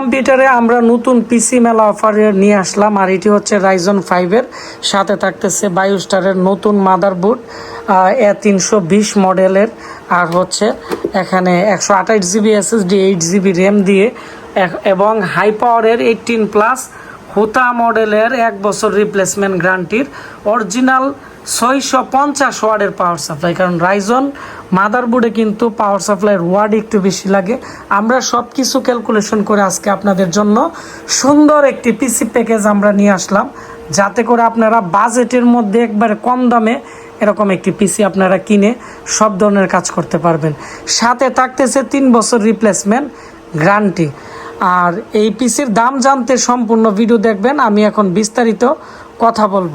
কম্পিউটারে আমরা নতুন পিসি মেলা অফারে নিয়ে আসলাম, আর এটি হচ্ছে রাইজন ফাইভের সাথে থাকতেছে বায়োস্টারের নতুন মাদারবোর্ড এ তিনশো বিশ মডেলের আর হচ্ছে এখানে একশো আঠাশ GB SSD eight GB RAM দিয়ে এবং হাই পাওয়ারের এইটিন প্লাস হুতা মডেলের এক বছর রিপ্লেসমেন্ট গ্যারান্টির অরিজিনাল ছয়শো পঞ্চাশ ওয়ার্ডের পাওয়ার সাপ্লাই কারণ রাইজন মাদারবোর্ডে কিন্তু পাওয়ার সাপ্লাইয়ের ওয়ার্ড একটু বেশি লাগে। আমরা সব কিছু ক্যালকুলেশন করে আজকে আপনাদের জন্য সুন্দর একটি পিসি প্যাকেজ আমরা নিয়ে আসলাম। যাতে করে আপনারা বাজেটের মধ্যে একবারে কম দামে এরকম একটি পিসি আপনারা কিনে সব ধরনের কাজ করতে পারবেন। সাথে থাকতেছে তিন বছর রিপ্লেসমেন্ট গ্যারান্টি আর এই পিসির দাম জানতে সম্পূর্ণ ভিডিও দেখবেন। আমি এখন বিস্তারিত কথা বলব।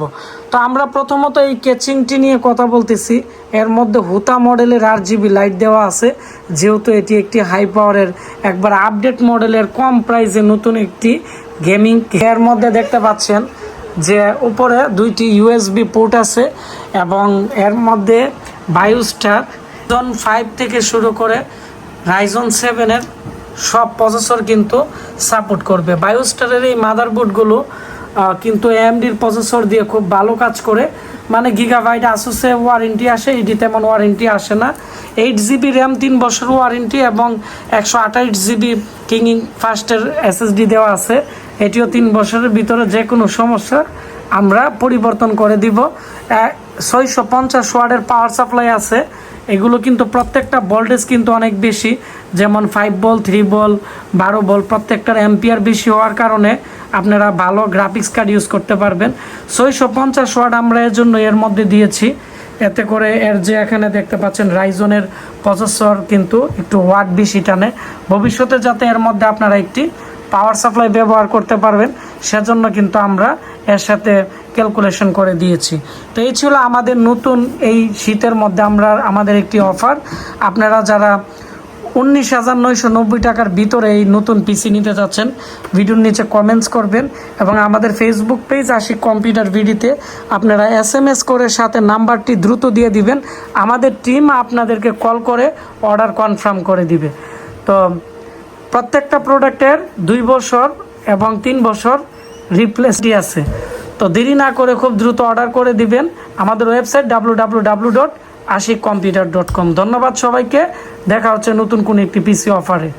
তো আমরা প্রথমত এই কেচিংটি নিয়ে কথা বলতেছি। এর মধ্যে হুতা মডেলের আর জিবি লাইট দেওয়া আছে। যেহেতু এটি একটি হাই পাওয়ারের একবার আপডেট মডেলের কম প্রাইসে নতুন একটি গেমিং এর মধ্যে দেখতে পাচ্ছেন যে উপরে দুইটি ইউএসবি পোর্ট আছে এবং এর মধ্যে বায়োস্টার জন ফাইভ থেকে শুরু করে রাইজন সেভেনের সব প্রসেসর কিন্তু সাপোর্ট করবে। বায়োস্টারের এই মাদারবোর্ডগুলো কিন্তু এএমডির প্রসেসর দিয়ে খুব ভালো কাজ করে। মানে গিগাবাইট আসুসে ওয়ারেন্টি আসে, এটি তেমন ওয়ারেন্টি আসে না। এইট জিবি র্যাম তিন বছর ওয়ারেন্টি এবং একশো আঠাইশ জিবি কিং ফার্স্টের এসএসডি দেওয়া আছে। এটিও তিন বছরের ভিতরে যে কোনো সমস্যা আমরা পরিবর্তন করে দিব। ছয়শো পঞ্চাশ ওয়ার্ডের পাওয়ার সাপ্লাই আছে। এগুলো কিন্তু প্রত্যেকটা ভোল্টেজ কিন্তু অনেক বেশি। যেমন ফাইভ বল থ্রি বল বারো বল প্রত্যেকটার অ্যাম্পিয়ার বেশি হওয়ার কারণে আপনারা ভালো গ্রাফিক্স কার্ড ইউজ করতে পারবেন। ছয়শো পঞ্চাশ ওয়ার্ড আমরা এর জন্য এর মধ্যে দিয়েছি। এতে করে এর যে এখানে দেখতে পাচ্ছেন রাইজনের প্রসেসর কিন্তু একটু ওয়াট বেশি টানে। ভবিষ্যতে যাতে এর মধ্যে আপনারা একটি পাওয়ার সাপ্লাই ব্যবহার করতে পারবেন, সেজন্য কিন্তু আমরা এর সাথে ক্যালকুলেশন করে দিয়েছি। তো এই ছিল আমাদের নতুন এই শীতের মধ্যে আমরা আমাদের একটি অফার আপনারা যারা উনিশ হাজার নয়শো নব্বই টাকার ভিতরে এই নতুন পিসি নিতে যাচ্ছেন ভিডিওর নিচে কমেন্টস করবেন এবং আমাদের ফেসবুক পেজ আসি কম্পিউটার ভিডিওতে আপনারা এস এম এস করে সাথে নাম্বারটি দ্রুত দিয়ে দিবেন। আমাদের টিম আপনাদেরকে কল করে অর্ডার কনফার্ম করে দিবে। তো প্রত্যেকটা প্রোডাক্টের দুই বছর এবং তিন বছর রিপ্লেসটি আছে। তো দেরি না করে খুব দ্রুত অর্ডার করে দিবেন। আমাদের website W W W dot Ashik computer dot com. ধন্যবাদ সবাইকে। দেখা হচ্ছে নতুন কোন একটি পিসি অফারে